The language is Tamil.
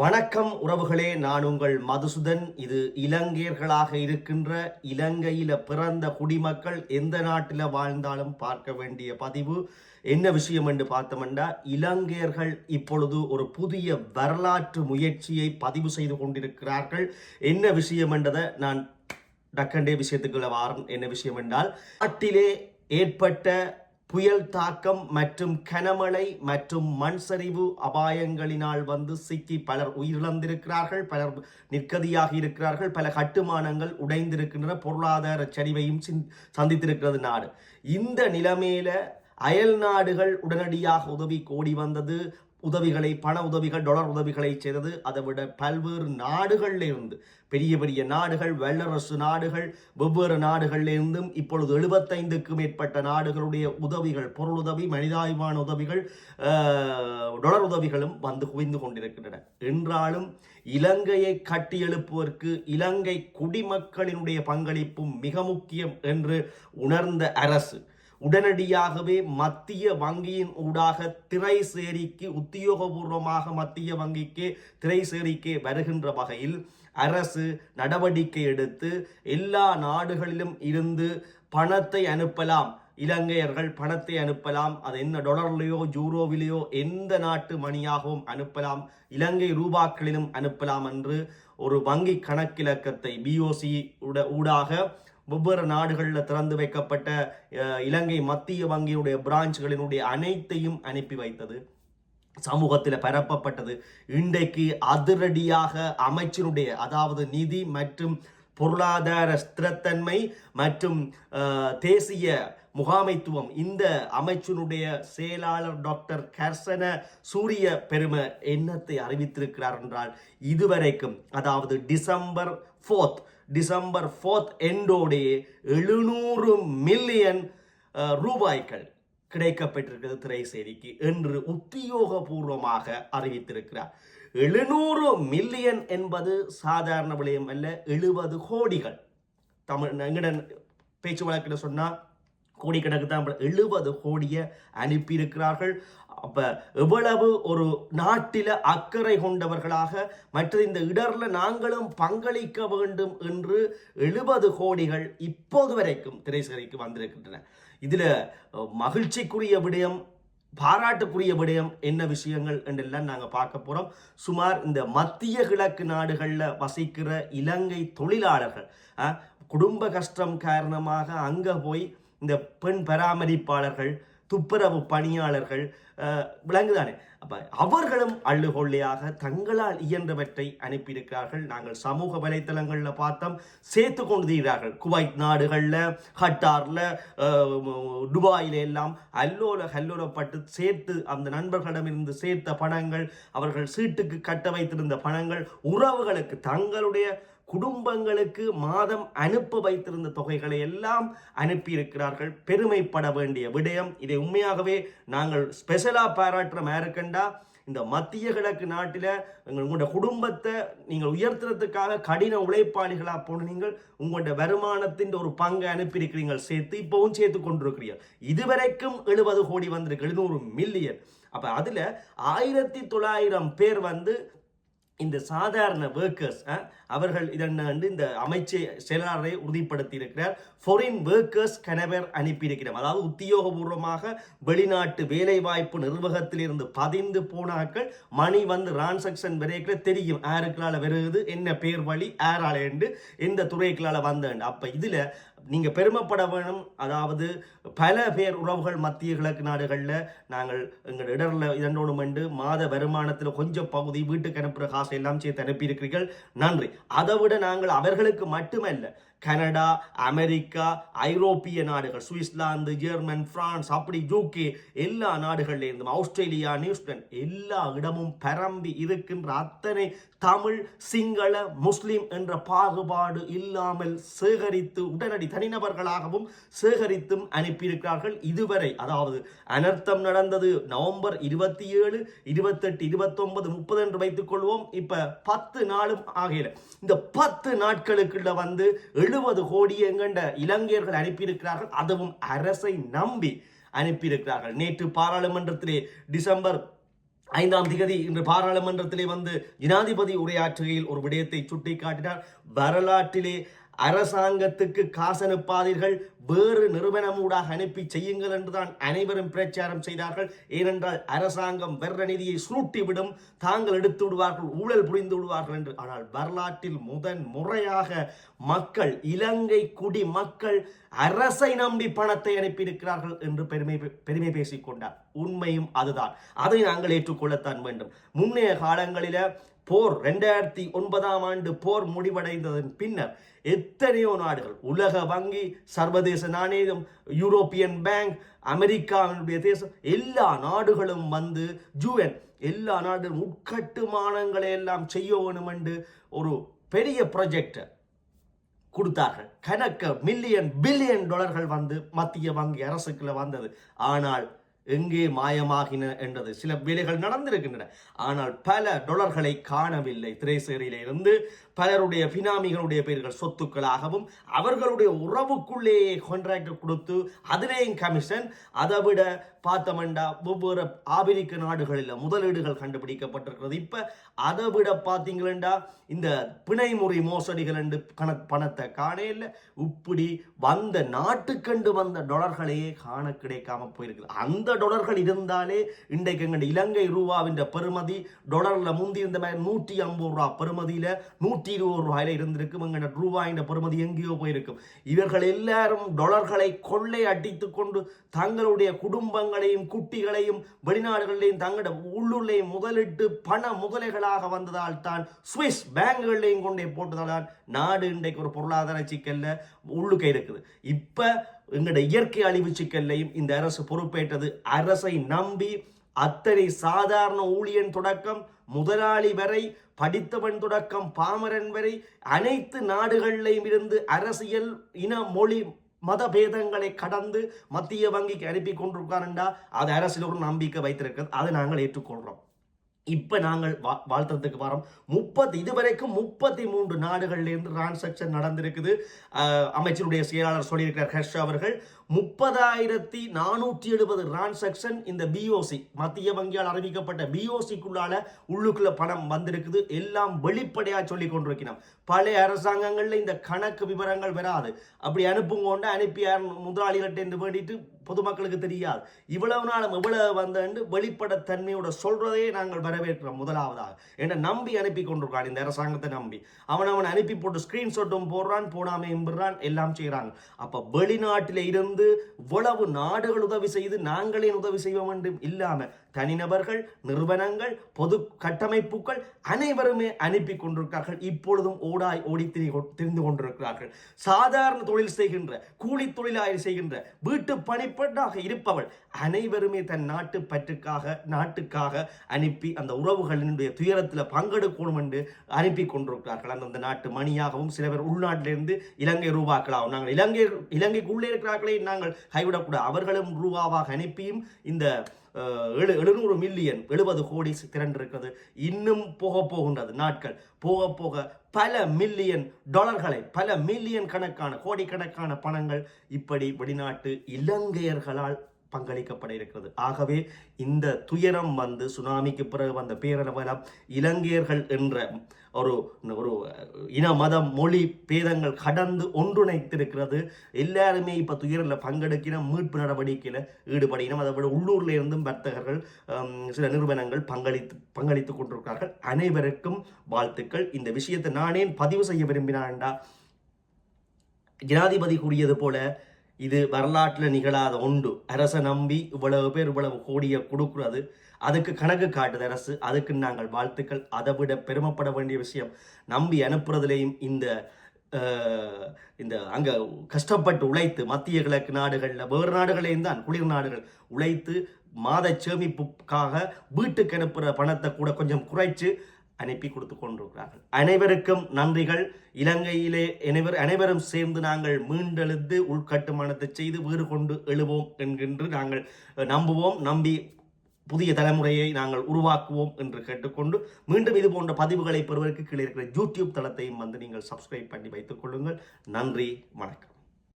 வணக்கம் உறவுகளே நான் உங்கள் மதுசுதன். இது இலங்கையர்களாக இருக்கின்ற இலங்கையில பிறந்த குடிமக்கள் எந்த நாட்டில் வாழ்ந்தாலும் பார்க்க வேண்டிய பதிவு. என்ன விஷயம் என்று பார்த்தோம்னா இலங்கையர்கள் இப்பொழுது ஒரு புதிய வரலாற்று முயற்சியை பதிவு செய்து கொண்டிருக்கிறார்கள். என்ன விஷயம் என்றதை நான் டக்கண்டே விஷயத்துக்குள்ள வாரம் என்ன விஷயம் என்றால் நாட்டிலே ஏற்பட்ட புயல் தாக்கம் மற்றும் கனமழை மற்றும் மண் சரிவு அபாயங்களினால் வந்து சிக்கி பலர் உயிரிழந்திருக்கிறார்கள் பலர் நிற்கதியாக இருக்கிறார்கள் பல கட்டுமானங்கள் உடைந்திருக்கின்றன பொருளாதார சரிவையும் சந்தித்திருக்கிறது நாடு. இந்த நிலைமையில அயல் நாடுகள் உடனடியாக உதவி கோடி வந்தது. உதவிகளை பண உதவிகள் டொலர் உதவிகளை செய்தது. அதை விட பல்வேறு நாடுகளிலிருந்து பெரிய பெரிய நாடுகள் வல்லரசு நாடுகள் வெவ்வேறு நாடுகளிலிருந்தும் இப்பொழுது எழுபத்தைந்துக்கும் மேற்பட்ட நாடுகளுடைய உதவிகள் பொருளுதவி மனிதாபிமான உதவிகள் டொலர் உதவிகளும் வந்து குவிந்து கொண்டிருக்கின்றன. என்றாலும் இலங்கையை கட்டி எழுப்புவதற்கு இலங்கை குடிமக்களினுடைய பங்களிப்பும் மிக முக்கியம் என்று உணர்ந்த அரசு உடனடியாகவே மத்திய வங்கியின் ஊடாக திரை சேரிக்கு உத்தியோகபூர்வமாக மத்திய வங்கிக்கு திரைசேரிக்கு வருகின்ற வகையில் அரசு நடவடிக்கை எடுத்து எல்லா நாடுகளிலும் இருந்து பணத்தை அனுப்பலாம். இலங்கையர்கள் பணத்தை அனுப்பலாம். அது என்ன டொலர்லையோ ஜூரோவிலேயோ எந்த நாட்டு மணியாகவும் அனுப்பலாம். இலங்கை ரூபாக்களிலும் அனுப்பலாம் என்று ஒரு வங்கி கணக்கிலக்கத்தை பிஓசி ஊடாக வெவ்வேறு நாடுகளில் திறந்து வைக்கப்பட்ட இலங்கை மத்திய வங்கியுடைய பிரான்ச்களினுடைய அனைத்தையும் அனுப்பி வைத்தது. சமூகத்தில் பரப்பப்பட்டது. இன்றைக்கு அதிரடியாக அமைச்சருடைய அதாவது நிதி மற்றும் பொருளாதார ஸ்திரத்தன்மை மற்றும் தேசிய முகாமைத்துவம் இந்த அமைச்சினுடைய செயலாளர் டாக்டர் கர்சன சூரிய பெரும என்னத்தை அறிவித்திருக்கிறார் என்றால் இதுவரைக்கும் அதாவது டிசம்பர் ஃபோர்த் டிசம்பர் ஃபோர்த் எண்டோடையே எழுநூறு மில்லியன் ரூபாய்கள் கிடைக்கப்பட்டிருக்கிறது திரைசேரிக்கு என்று உத்தியோகபூர்வமாக அறிவித்திருக்கிறார். எழுநூறு மில்லியன் என்பது சாதாரண விடயம் அல்ல எழுபது கோடிகள். தமிழ் எங்கட பேச்சு வழக்கில் சொன்னால் கோடிக்கணக்கு தான் எழுபது கோடியை அனுப்பியிருக்கிறார்கள். அப்போ எவ்வளவு ஒரு நாட்டில் அக்கறை கொண்டவர்களாக மற்ற இந்த இடரில் நாங்களும் பங்களிக்க வேண்டும் என்று எழுபது கோடிகள் இப்போது வரைக்கும் திரைசரிக்கு வந்திருக்கின்றன. இதில் மகிழ்ச்சிக்குரிய விடயம் பாராட்டுக்குரிய விடயம் என்ன விஷயங்கள் என்றெல்லாம் நாங்கள் பார்க்க போகிறோம் சுமார் இந்த மத்திய கிழக்கு நாடுகளில் வசிக்கிற இலங்கை தொழிலாளர்கள் குடும்ப கஷ்டம் காரணமாக அங்கே போய் இந்த பெண் பராமரிப்பாளர்கள் துப்புரவு பணியாளர்கள் விளங்குதானே? அப்ப அவர்களும் அள்ளுகொள்ளையாக தங்களால் இயன்றவற்றை அனுப்பியிருக்கிறார்கள். நாங்கள் சமூக வலைத்தளங்களில் பார்த்தோம். சேர்த்து கொண்டுகிறார்கள் குவைத் நாடுகளில் ஹட்டாரில் துபாயில் துபாயில எல்லாம் அல்லோல கல்லோலப்பட்டு சேர்த்து அந்த நண்பர்களிடமிருந்து சேர்த்த பணங்கள் அவர்கள் சீட்டுக்கு கட்ட வைத்திருந்த பணங்கள் உறவுகளுக்கு தங்களுடைய குடும்பங்களுக்கு மாதம் அனுப்ப வைத்திருந்த தொகைகளை எல்லாம் அனுப்பியிருக்கிறார்கள். பெருமைப்பட வேண்டிய விடயம். இதை உண்மையாகவே நாங்கள் ஸ்பெஷலாக பாராட்டுற மேற்கண்டா இந்த மத்திய கிழக்கு நாட்டில் உங்களோட குடும்பத்தை நீங்கள் உயர்த்துறதுக்காக கடின உழைப்பாளிகளாக போன நீங்கள் உங்களோட வருமானத்தின் ஒரு பங்கை அனுப்பியிருக்கிறீங்க சேர்த்து இப்போவும் சேர்த்து கொண்டிருக்கிறீர்கள். இதுவரைக்கும் எழுபது கோடி வந்திருக்கு எழுநூறு மில்லியன் அப்போ அதில் ஆயிரத்தி தொள்ளாயிரம் பேர் வந்து இந்த சாதாரண வேர்க்கர்ஸ் அவர்கள் இதென்ன வந்து இந்த அமைச்சை செயலாளரை உறுதிப்படுத்தி இருக்கிறார் ஃபாரின் ஒர்க்கர்ஸ் கணவர் அனுப்பியிருக்கிறார் அதாவது உத்தியோகபூர்வமாக வெளிநாட்டு வேலைவாய்ப்பு நிர்வாகத்திலிருந்து பதிந்து போனாக்கள் மணி வந்து டிரான்சாக்ஷன் வரைக்கிற தெரியும். யாருக்களால் வருகுது? என்ன பேர் வழி? யாரால என்று எந்த துறைகளால் வந்தேன் அப்போ இதில் நீங்கள் பெருமைப்பட வேணும். அதாவது பல பேர் உறவுகள் மத்திய கிழக்கு நாடுகளில் நாங்கள் எங்கள் இடரில் இதனோடு மண்டு மாத வருமானத்தில் கொஞ்சம் பகுதி வீட்டுக்கு அனுப்புகிற காசை எல்லாம் சேர்த்து அனுப்பியிருக்கிறீர்கள். நன்றி. அதை விட நாங்கள் அவர்களுக்கு மட்டுமல்ல கனடா அமெரிக்கா ஐரோப்பிய நாடுகள் சுவிட்சர்லாந்து ஜெர்மன் பிரான்ஸ் அப்படி யூகே எல்லா நாடுகள்ல இருந்தும் ஆஸ்திரேலியா நியூசிலாந்து எல்லா இடமும் பரம்பி இருக்கின்ற அத்தனை தமிழ் சிங்கள முஸ்லிம் என்ற பாகுபாடு இல்லாமல் சேகரித்து உடனடி தனிநபர்களாகவும் சேகரித்தும் அனுப்பியிருக்கிறார்கள் இதுவரை. அதாவது அனர்த்தம் நடந்தது நவம்பர் இருபத்தி ஏழு இருபத்தெட்டு இருபத்தொன்பது முப்பது என்று வைத்துக் கொள்வோம். இப்ப பத்து நாளும் ஆகிய இந்த பத்து நாட்களுக்குள்ள வந்து எழுபது கோடி எங்கண்ட இலங்கையர்கள் அனுப்பியிருக்கிறார்கள். அதுவும் அரசை நம்பி அனுப்பியிருக்கிறார்கள். நேற்று பாராளுமன்றத்திலே டிசம்பர் ஐந்தாம் திகதி இன்று பாராளுமன்றத்திலே வந்து ஜனாதிபதி உரையாற்றுகையில் ஒரு விடயத்தை சுட்டிக்காட்டினார். வரலாற்றிலே அரசாங்கத்துக்கு காசு அனுப்பாதீர்கள் வேறு நிறுவனமூடாக அனுப்பி செய்யுங்கள் என்றுதான் அனைவரும் பிரச்சாரம் செய்தார்கள். ஏனென்றால் அரசாங்கம் வெற நிதியை சுருட்டிவிடும் தாங்கள் எடுத்து விடுவார்கள் ஊழல் புரிந்து விடுவார்கள் என்று. ஆனால் வரலாற்றில் முதன் முறையாக மக்கள் இலங்கை குடி மக்கள் அரசை நம்பி பணத்தை அனுப்பியிருக்கிறார்கள் என்று பெருமை பெருமை பேசிக்கொண்டார் உண்மையும் அதுதான். அதை நாங்கள் ஏற்றுக்கொள்ளத்தான் வேண்டும். முன்னைய காலங்களில போர் ரெண்டாயிரத்தி ஒன்பதாம் ஆண்டு போர் முடிவடைந்ததன் பின்னர் எத்தனையோ நாடுகள் உலக வங்கி சர்வதேச நாணயம் யூரோப்பியன் பேங்க் அமெரிக்காவினுடைய தேசம் எல்லா நாடுகளும் வந்து ஜூஎன் எல்லா நாடுகளும் உட்கட்டுமானங்களை எல்லாம் செய்ய வேணும் என்று ஒரு பெரிய ப்ராஜெக்ட் கொடுத்தார்கள். கணக்க மில்லியன் பில்லியன் டாலர்கள் வந்து மத்திய வங்கி அரசுக்குள்ள வந்தது. ஆனால் எங்கே மாயமாகின என்றது. சில வேலைகள் நடந்திருக்கின்றன. ஆனால் பல டொலர்களை காணவில்லை. திரைசேரியிலிருந்து பலருடைய பினாமிகளுடைய பெயர்கள் சொத்துக்களாகவும் அவர்களுடைய உறவுக்குள்ளேயே கான்ட்ராக்ட் கொடுத்து அதிலேயும் கமிஷன் அதை விட பார்த்தோம்டா ஒவ்வொரு ஆபிரிக்க நாடுகளில் முதலீடுகள் கண்டுபிடிக்கப்பட்டிருக்கிறது. இப்போ அதை விட பார்த்தீங்களா இந்த பிணைமுறை மோசடிகள் என்று கண பணத்தை காண இல்லை இப்படி வந்த நாட்டுக்கண்டு வந்த டொலர்களையே காண கிடைக்காம போயிருக்குது. அந்த டொலர்கள் இருந்தாலே இன்றைக்கு எங்கள் இலங்கை ரூபாவின் பெருமதி டொலரில் முந்தி இருந்த மாதிரி நூற்றி ஐம்பது ரூபா பெருமதியில் நூற்றி இருபது ரூபாயில இருந்திருக்கும். எங்கள் ரூபாயின் பெறுமதி எங்கேயோ போயிருக்கும். இவர்கள் எல்லாரும் டொலர்களை கொள்ளை அடித்து கொண்டு தங்களுடைய குடும்பங்களையும் குட்டிகளையும் வெளிநாடுகளிலையும் தங்களோட உள்ளூர்லையும் முதலிட்டு பண முதலைகளாக வந்ததால் தான் சுவிஸ் பேங்குகளையும் கொண்டே போட்டதால் நாடு இன்றைக்கு ஒரு பொருளாதார சிக்கல்ல உள்ளுக்க இருக்குது. இப்போ எங்களோட இயற்கை அழிவு சிக்கல்லையும் இந்த அரசு பொறுப்பேற்றது. அரசை நம்பி அத்தனை சாதாரண ஊழியன் தொடக்கம் முதலாளி வரை படித்தவன் தொடக்கம் பாமரன் வரை அனைத்து நாடுகளிலையும் இருந்து அரசியல் இன மொழி மத பேதங்களை கடந்து மத்திய வங்கிக்கு அனுப்பி கொண்டிருக்காருண்டா அது அரசியல் ஒரு நம்பிக்கை வைத்திருக்கிறது. அதை நாங்கள் ஏற்றுக்கொள்கிறோம். இப்போ நாங்கள் வா வாழ்த்துறதுக்கு வரோம். முப்பத்தி இதுவரைக்கும் முப்பத்தி மூன்று நாடுகள்லேருந்து டிரான்சாக்ஷன் நடந்திருக்குது. அமைச்சருடைய செயலாளர் சொல்லியிருக்கிறார் ஹர்ஷ் அவர்கள். முப்பதாயிரத்தி நானூற்றி எழுபது டிரான்சாக்ஷன் இந்த பிஓசி மத்திய வங்கியால் அறிவிக்கப்பட்ட பிஓசிக்குள்ளால உள்ளுக்குள்ள பணம் வந்திருக்குது. எல்லாம் வெளிப்படையாக சொல்லி கொண்டிருக்கிறோம். பழைய அரசாங்கங்களில் இந்த கணக்கு விவரங்கள் வராது. அப்படி அனுப்புங்கொண்டு அனுப்பி முதலாளிகள்ட்ட என்று வேண்டிட்டு பொதுமக்களுக்கு தெரியாது. இவ்வளவு நாளும் இவ்வளவு வந்து வெளிப்படத்தன்மையோட சொல்றதே நாங்கள் வரவேற்கிறோம் முதலாவதாக. என்ன நம்பி அனுப்பி கொண்டிருக்கான் இந்த அரசாங்கத்தை நம்பி. அவன் அவன் அனுப்பி போட்டு ஸ்கிரீன்ஷாட்டும் போடுறான் போடாம எம்புறான் எல்லாம் செய்யறாங்க அப்ப வெளிநாட்டில இருந்து இவ்வளவு நாடுகள் உதவி செய்து நாங்களே உதவி செய்வோம் என்று இல்லாம தனிநபர்கள் நிறுவனங்கள் பொது கட்டமைப்புகள் அனைவருமே அனுப்பி கொண்டிருக்கிறார்கள். இப்பொழுதும் ஓடாய் ஓடி தெரிந்து கொண்டிருக்கிறார்கள். சாதாரண தொழில் செய்கின்ற கூலி தொழிலாளி செய்கின்ற வீட்டு பணிப்பெண்ணாக இருப்பவள் அனைவருமே தன் நாட்டு பற்றுக்காக நாட்டுக்காக அனுப்பி அந்த உறவுகளினுடைய துயரத்தில் பங்கெடுக்கணும் என்று அனுப்பி கொண்டிருக்கிறார்கள். அந்தந்த நாட்டு மணியாகவும் சில பேர் உள்நாட்டிலிருந்து இலங்கை ரூபாக்களாகவும் நாங்கள் இலங்கை இலங்கைக்கு உள்ளே இருக்கிறார்களே நாங்கள் கைவிடக்கூடாது அவர்களும் ரூபாவாக அனுப்பியும் இந்த எழு எழுநூறு மில்லியன் எழுபது கோடி திரண்டிருக்கிறது இன்னும் போக போகின்றது நாட்கள். போக போக பல மில்லியன் டாலர்களை பல மில்லியன் கணக்கான கோடிக்கணக்கான பணங்கள் இப்படி வெளிநாட்டு இலங்கையர்களால் பங்களிக்கப்பட இருக்கிறது ஆகவே இந்த துயரம் வந்து சுனாமிக்கு பிறகு வந்த பேரளவெல்லாம் இலங்கையர்கள் என்ற ஒரு ஒரு இன மதம் மொழி பேதங்கள் கடந்து ஒன்றுணைத்திருக்கிறது. எல்லாருமே இப்போ துயரில் பங்கெடுக்கிற மீட்பு நடவடிக்கையில் ஈடுபடினோம் அதை விட உள்ளூரில் இருந்தும் வர்த்தகர்கள் சில நிறுவனங்கள் பங்களித்து பங்களித்து கொண்டிருக்கிறார்கள். அனைவருக்கும் வாழ்த்துக்கள். இந்த விஷயத்தை நானே பதிவு செய்ய விரும்பினான்டா ஜனாதிபதி கூறியது போல இது வரலாற்றில் நிகழாத ஒன்று. அரசை நம்பி இவ்வளவு பேர் இவ்வளவு கோடியை கொடுக்குறது அதுக்கு கணக்கு காட்டுது அரசு. அதுக்கு நாங்கள் வாழ்த்துக்கள். அதை விட பெருமைப்பட வேண்டிய விஷயம் நம்பி அனுப்புறதுலேயும் இந்த இந்த அங்கே கஷ்டப்பட்டு உழைத்து மத்திய கிழக்கு நாடுகளில் வேறு நாடுகளையும் தான் குளிர் நாடுகள் உழைத்து மாத சேமிப்புக்காக வீட்டுக்கு அனுப்புகிற பணத்தை கூட கொஞ்சம் குறைச்சு அனுப்பி கொடுத்து கொண்டிருக்கிறார்கள். அனைவருக்கும் நன்றிகள். இலங்கையிலே அனைவர் அனைவரும் சேர்ந்து நாங்கள் மீண்டெழுந்து உள்கட்டுமானத்தை செய்து வீறு கொண்டு எழுவோம் என்கின்று நாங்கள் நம்புவோம். நம்பி புதிய தலைமுறையை நாங்கள் உருவாக்குவோம் என்று கேட்டுக்கொண்டு மீண்டும் இது போன்ற பதிவுகளை பெறுவதற்கு கீழே இருக்கிற யூடியூப் தளத்தையும் வந்து நீங்கள் சப்ஸ்கிரைப் பண்ணி வைத்துக் கொள்ளுங்கள். நன்றி. வணக்கம்.